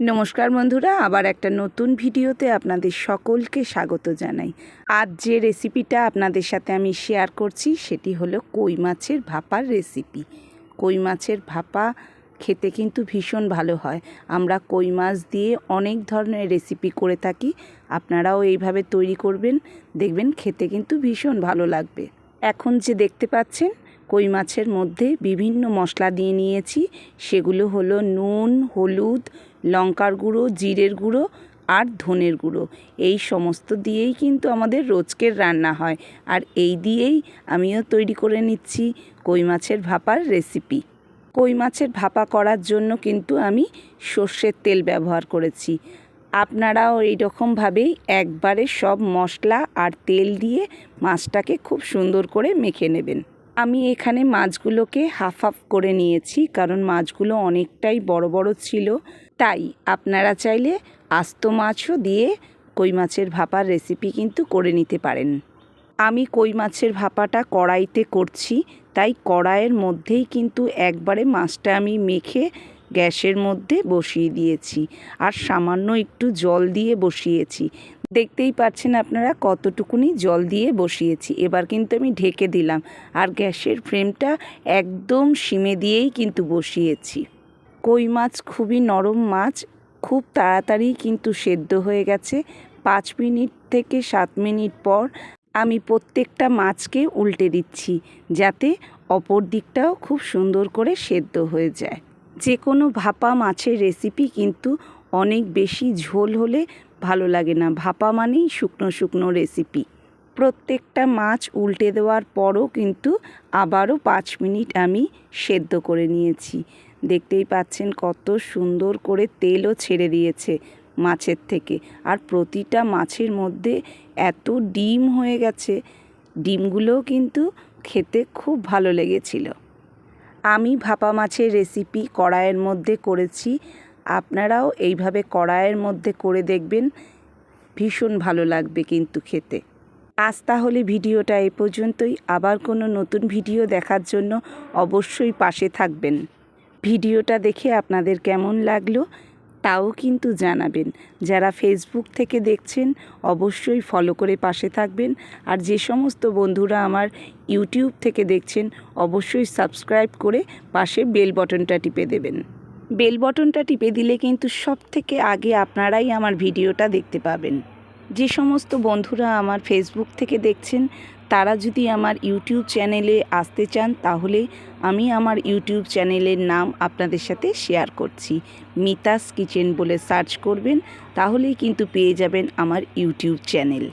নমস্কার বন্ধুরা, আবার একটা নতুন ভিডিওতে আপনাদের সকলকে স্বাগত জানাই। আজ যে রেসিপিটা আপনাদের সাথে আমি শেয়ার করছি, সেটি হলো কই মাছের ভাপার রেসিপি। কই মাছের ভাপা খেতে কিন্তু ভীষণ ভালো হয়। আমরা কই মাছ দিয়ে অনেক ধরনের রেসিপি করে থাকি। আপনারাও এইভাবে তৈরি করবেন, দেখবেন খেতে কিন্তু ভীষণ ভালো লাগবে। এখন যে দেখতে পাচ্ছেন, কই মাছের মধ্যে বিভিন্ন মশলা দিয়ে নিয়েছি। সেগুলো হলো নুন, হলুদ লঙ্কার গুঁড়ো, জিরের গুঁড়ো আর ধনের গুঁড়ো। এই সমস্ত দিয়েই কিন্তু আমাদের রোজকের রান্না হয়। আর এই দিয়েই আমিও তৈরি করে নিচ্ছি কই মাছের ভাপার রেসিপি। কই মাছের ভাপা করার জন্য কিন্তু আমি সর্ষের তেল ব্যবহার করেছি। আপনারাও এই রকমভাবেই একবারে সব মশলা আর তেল দিয়ে মাছটাকে খুব সুন্দর করে মেখে নেবেন। আমি এখানে মাছগুলোকে হাফ হাফ করে নিয়েছি, কারণ মাছগুলো অনেকটাই বড় বড় ছিল। তাই আপনারা চাইলে আস্ত মাছও দিয়ে কই মাছের ভাপার রেসিপি কিন্তু করে নিতে পারেন। আমি কই মাছের ভাপাটা কড়াইতে করছি, তাই কড়াইয়ের মধ্যেই কিন্তু একবারে মাছটা আমি মেখে গ্যাসের মধ্যে বসিয়ে দিয়েছি আর সামান্য একটু জল দিয়ে বসিয়েছি। দেখতেই পাচ্ছেন আপনারা কতটুকুনি জল দিয়ে বসিয়েছি। এবার কিন্তু আমি ঢেকে দিলাম আর গ্যাসের ফ্লেমটা একদম সিমে দিয়েই কিন্তু বসিয়েছি। কই মাছ খুবই নরম মাছ, খুব তাড়াতাড়ি কিন্তু সেদ্ধ হয়ে গেছে। পাঁচ মিনিট থেকে সাত মিনিট পর আমি প্রত্যেকটা মাছকে উল্টে দিচ্ছি, যাতে অপর দিকটাও খুব সুন্দর করে সেদ্ধ হয়ে যায়। যে কোনো ভাপা মাছের রেসিপি কিন্তু অনেক বেশি ঝোল হলে ভালো লাগে না। ভাপা মানেই শুকনো শুকনো রেসিপি প্রত্যেকটা মাছ উল্টে দেওয়ার পরও কিন্তু আবারও পাঁচ মিনিট আমি সেদ্ধ করে নিয়েছি। দেখতেই পাচ্ছেন কত সুন্দর করে তেলও ছেড়ে দিয়েছে মাছের থেকে। আর প্রতিটা মাছের মধ্যে এত ডিম হয়ে গেছে, ডিমগুলোও কিন্তু খেতে খুব ভালো লেগেছিল। আমি ভাপা মাছের রেসিপি কড়াইয়ের মধ্যে করেছি। আপনারাও এইভাবে কড়াইয়ের মধ্যে করে দেখবেন, ভীষণ ভালো লাগবে কিন্তু খেতে। আজ তাহলে ভিডিওটা এ পর্যন্তই। আবার কোনো নতুন ভিডিও দেখার জন্য অবশ্যই পাশে থাকবেন। ভিডিওটা দেখে আপনাদের কেমন লাগল তাও কিন্তু জানাবেন। যারা ফেসবুক থেকে দেখছেন, অবশ্যই ফলো করে পাশে থাকবেন। আর যে সমস্ত বন্ধুরা আমার ইউটিউব থেকে দেখছেন, অবশ্যই সাবস্ক্রাইব করে পাশে বেল বটনটা টিপে দেবেন। বেল বটনটা টিপে দিলে কিন্তু সব থেকে আগে আপনারাই আমার ভিডিওটা দেখতে পাবেন। যে সমস্ত বন্ধুরা আমার ফেসবুক থেকে দেখছেন, তারা যদি আমার ইউটিউব চ্যানেলে আসতে চান, তাহলে আমি আমার ইউটিউব চ্যানেলের নাম আপনাদের সাথে শেয়ার করছি। মিতাস কিচেন বলে সার্চ করবেন, তাহলেই কিন্তু পেয়ে যাবেন আমার ইউটিউব চ্যানেল